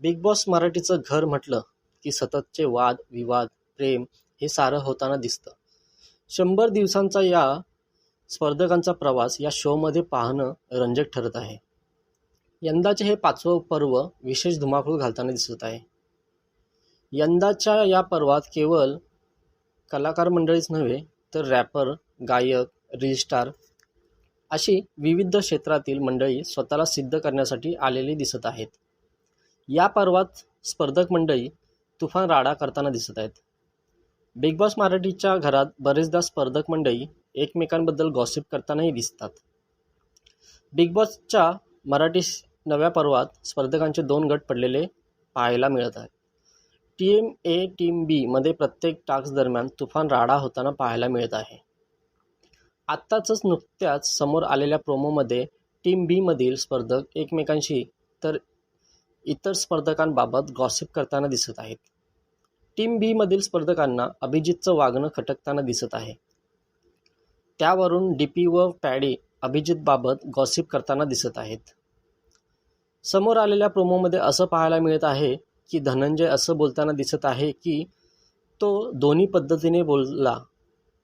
Big boss मराठीचं घर म्हटलं की सततचे वाद विवाद प्रेम हे सारं होताना दिसतं. शंभर दिवसांचा या स्पर्धकांचा प्रवास या शोमध्ये पाहणं रंजक ठरत आहे. यंदाचे हे पाचवं पर्व विशेष धुमाकूळ घालताना दिसत आहे. यंदाच्या या पर्वात केवळ कलाकार मंडळीच नव्हे तर रॅपर गायक रील अशी विविध क्षेत्रातील मंडळी स्वतःला सिद्ध करण्यासाठी आलेली दिसत आहेत. या पर्वात स्पर्धक मंडळी तुफान राडा करताना दिसत आहेत. बिग बॉस मराठीच्या घरात बरेचदा स्पर्धक मंडळी एकमेकांबद्दल गॉसिप करतानाही दिसतात. बिग बॉसच्या मराठी नव्या पर्वात स्पर्धकांचे दोन गट पडलेले पाहायला मिळत आहेत टीम ए टीम बीमध्ये प्रत्येक टास्क दरम्यान तुफान राडा होताना पाहायला मिळत आहे. आत्ताच नुकत्याच समोर आलेल्या प्रोमोमध्ये टीम बीमधील स्पर्धक एकमेकांशी तर इतर स्पर्धकांबाबत गॉसिप करताना दिसत आहेत. टीम बीमधील स्पर्धकांना अभिजितचं वागणं खटकताना दिसत आहे. त्यावरून डी पी व पॅडी अभिजितबाबत गॉसिप करताना दिसत आहेत. समोर आलेल्या प्रोमोमध्ये असं पाहायला मिळत आहे की धनंजय असं बोलताना दिसत आहे की तो दोन्ही पद्धतीने बोलला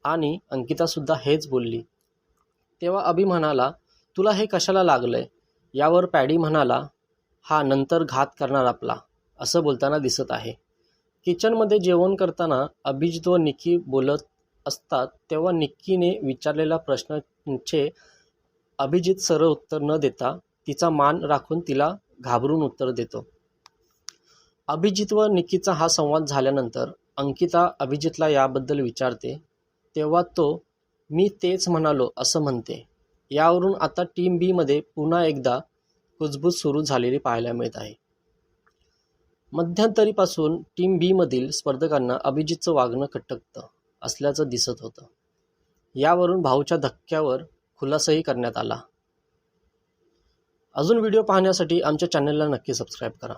आणि अंकितासुद्धा हेच बोलली. तेव्हा अभि म्हणाला तुला हे कशाला लागलंय? यावर पॅडी म्हणाला हा नंतर घात करणार आपला असं बोलताना दिसत आहे. किचनमध्ये जेवण करताना अभिजित व निक्की बोलत असतात तेव्हा निक्कीने विचारलेल्या प्रश्नांचे अभिजित सरळ उत्तर न देता तिचा मान राखून तिला घाबरून उत्तर देतो. अभिजित व निक्कीचा हा संवाद झाल्यानंतर अंकिता अभिजितला याबद्दल विचारते तेव्हा तो मी तेच म्हणालो असं म्हणते. यावरून आता टीम बीमध्ये पुन्हा एकदा कुजबूज सुरू झालेली पाहायला मिळत आहे. मध्यंतरीपासून टीम बीमधील स्पर्धकांना अभिजितचं वागणं खटकतं असल्याचं दिसत होतं. यावरून भाऊच्या धक्क्यावर खुलासाही करण्यात आला. अजून व्हिडिओ पाहण्यासाठी आमच्या चॅनलला नक्की सबस्क्राईब करा.